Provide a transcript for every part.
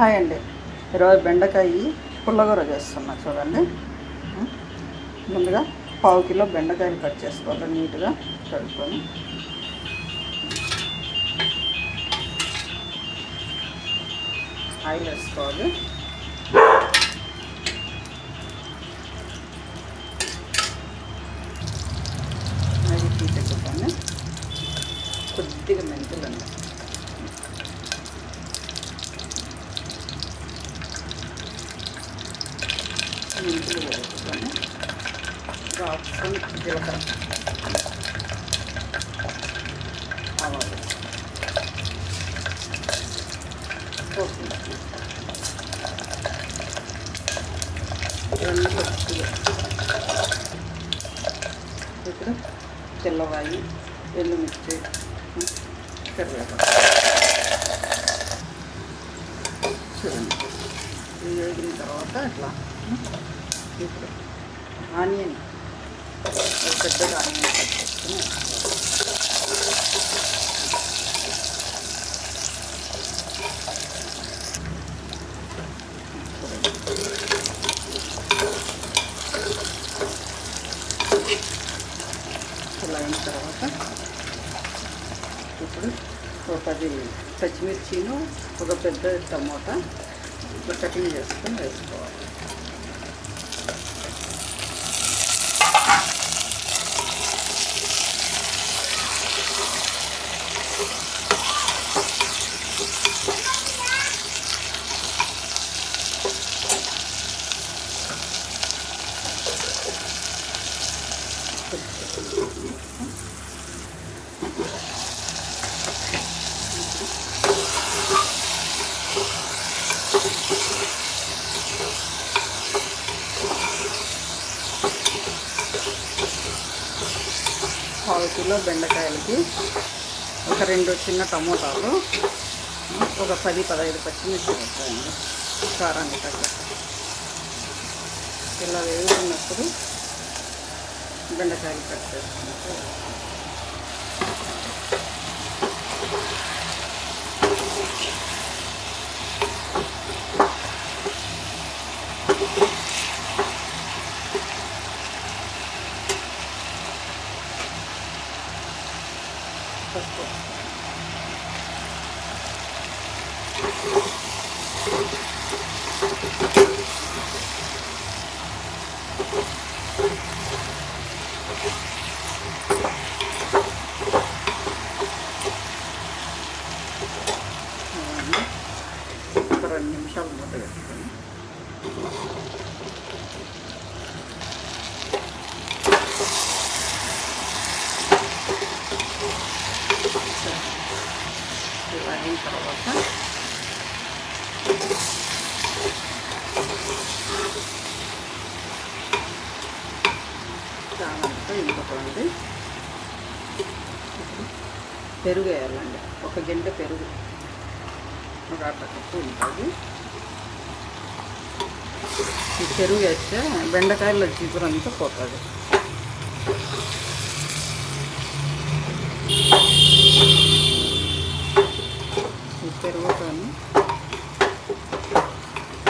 Hi అండి. ఈరోజు బెండకాయ పుల్లగూర చేస్తున్నా చూడండి. ముందుగా పావు కిలో బెండకాయలు కట్ చేసుకోవాలి నీట్గా కడుక్కొని. ఆయిల్ వేసుకోవాలి. హాఫ్ స్పూన్ జీలకర్ర ఆవాలు కొత్తిమీర. రెండు కొద్దిగా ఇప్పుడు తెల్లవాయి ఎండుమిర్చి కరివేపాకు చూడండి ఇది వేగిన తర్వాత ఇట్లా ఇప్పుడు ఆనియన్ ఒక పెద్దగా ఆనియన్ కట్ చేసుకుని ఇలా అయిన తర్వాత ఇప్పుడు ఒక పది పచ్చిమిర్చిను ఒక పెద్ద టమోటా ఇట్లా కటింగ్ చేసుకొని వేసుకోవాలి. పావు కిలో బెండకాయలకి ఒక రెండు చిన్న టమోటాలు ఒక పది పదహైదు పచ్చిమిర్చి వస్తాయండి కారానికి తగ్గ ఇలా వేగుతున్నప్పుడు బెండకాయలు కట్ చేసుకుంటే పసుపు అవన్నీ అయిన తర్వాత చాలంతా ఇంకొకటి పెరుగు వేయాలండి ఒక గంట పెరుగు ఒక అట్ల కప్పు ఉంటుంది ఈ చెరువు వేస్తే బెండకాయల జీపురంతా పోతుంది. ఈ పెరుగుతో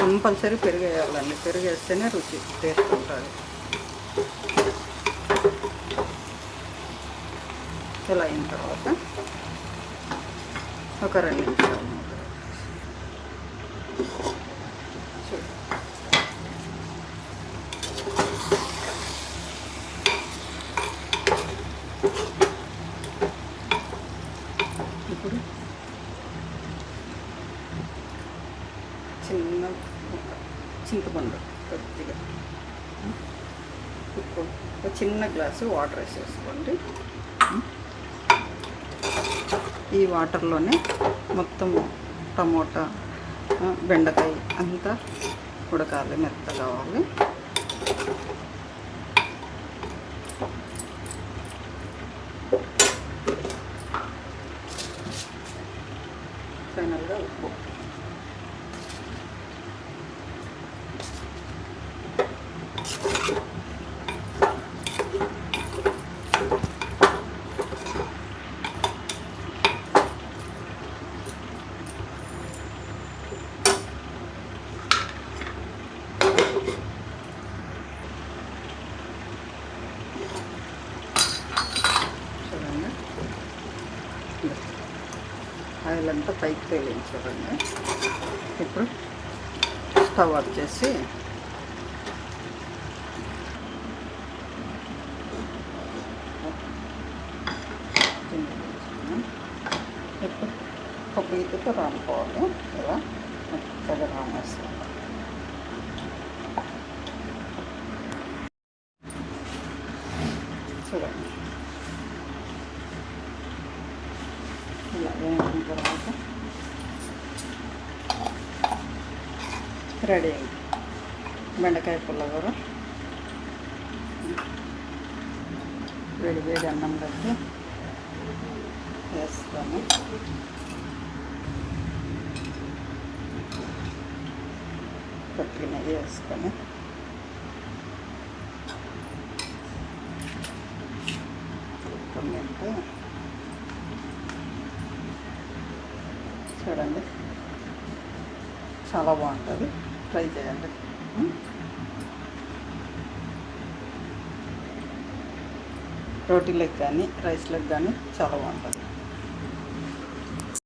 కంపల్సరీ పెరుగు వేయాలండి పెరుగు వేస్తేనే రుచి టేస్ట్ ఉంటుంది ఇలా అయిన తర్వాత ఒక రెండు నిమిషాలు చిన్న చింతపండు కొద్దిగా. ఉప్పు. ఒక చిన్న గ్లాసు వాటర్ వేసేసుకోండి. ఈ వాటర్లోనే మొత్తం టమోటా బెండకాయ అంతా ఉడకాలి మెత్త కావాలి ఫైనల్గా ఉప్పు. ఆయిల్ అంతా పైకి తేలింది చూడండి ఇప్పుడు స్టవ్ ఆఫ్ చేసి ఇప్పుడు ఒక గీతతో రానుకోవాలి ఇలా చక్కగా రామేస్తాను చూడండి వేసిన తర్వాత రెడీ అయింది బెండకాయ పుల్లగూర. వేడి వేడి అన్నం పెట్టి వేస్తాము కొత్తిమీర వేసుకొని చాలా బాగుంటుంది. ట్రై చేయండి. రోటీలకు కానీ రైస్లకు కానీ చాలా బాగుంటుంది.